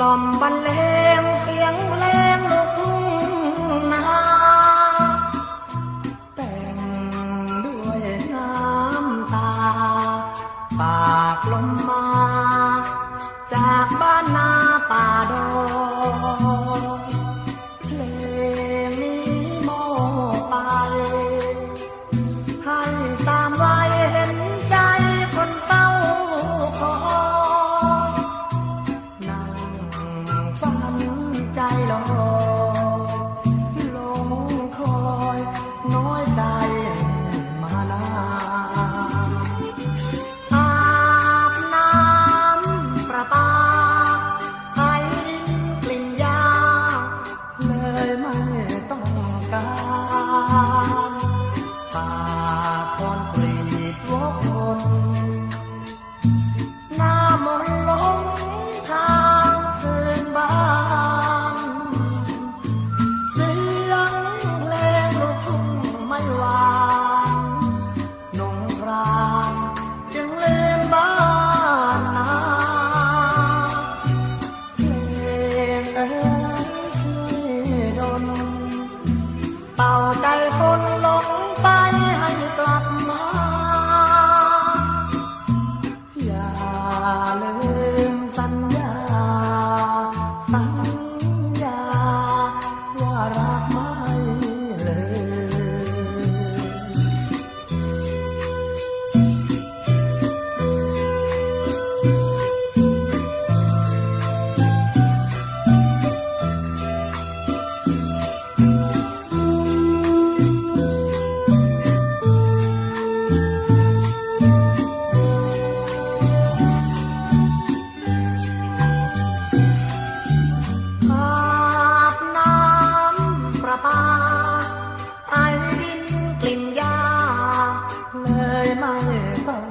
กล่อมบรรเลงเสียงเพลงลูกทุ่งนาแต่งด้วยน้ำตา ปากลมมา การป่าคอนกรีตวกวนหน้ามนลงทางคืนบ้านเสียงเพลงลูกทุ่งไม่วานหนุ่มพรานจึงลืมบ้านนาเพลงเอ๋ยช่วยดน หลง เลย